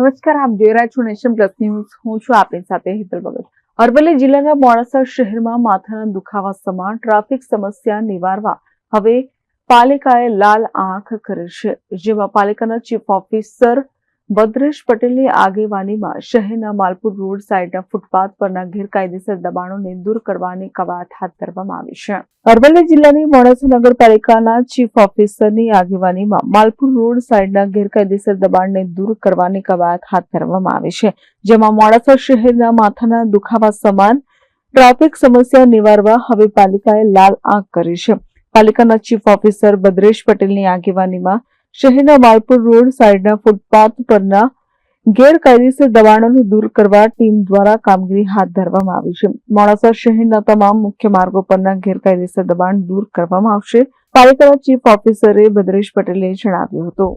નમસ્કાર, આપ જોઈ રહ્યા છો નેશન પ્લસ ન્યૂઝ. હું છું આપની સાથે હિતલ ભગત. અરવલ્લી જિલ્લાના મોડાસા શહેરમાં માથાના દુખાવા સમાન ટ્રાફિક સમસ્યા નિવારવા હવે પાલિકાએ લાલ આંખ કરી છે. જેમાં પાલિકાના ચીફ ઓફિસર ભદ્રેશ પટેલની આગેવાનીમાં શહેરના માલપુર રોડ સાઇડના ફૂટપાથ પરના ગેરકાયદેસર દબાણોને દૂર કરવાની કવાયત હાથ ધરવામાં આવી છે. અરવલ્લી જિલ્લાની મોડાસા નગરપાલિકાના ચીફ ઓફિસરની આગેવાનીમાં માલપુર રોડ સાઇડના ગેરકાયદેસર દબાણને દૂર કરવાની કવાયત હાથ ધરવામાં આવી છે. જેમાં મોડાસા શહેરના માથાના દુખાવા સમાન ટ્રાફિક સમસ્યા નિવારવા હવે પાલિકાએ લાલ આંખ કરી છે. પાલિકાના ચીફ ઓફિસર ભદ્રેશ પટેલની આગેવાનીમાં શહેરના માલપુર રોડ સાઈડના ફૂટપાથ પરના ગેરકાયદેસર દબાણોને દૂર કરવા ટીમ દ્વારા કામગીરી હાથ ધરવામાં આવી છે. મોડાસા શહેરના તમામ મુખ્ય માર્ગો પરના ગેરકાયદેસર દબાણ દૂર કરવામાં આવશે. પાલિકાના ચીફ ઓફિસરે ભદ્રેશ પટેલે જણાવ્યું હતું.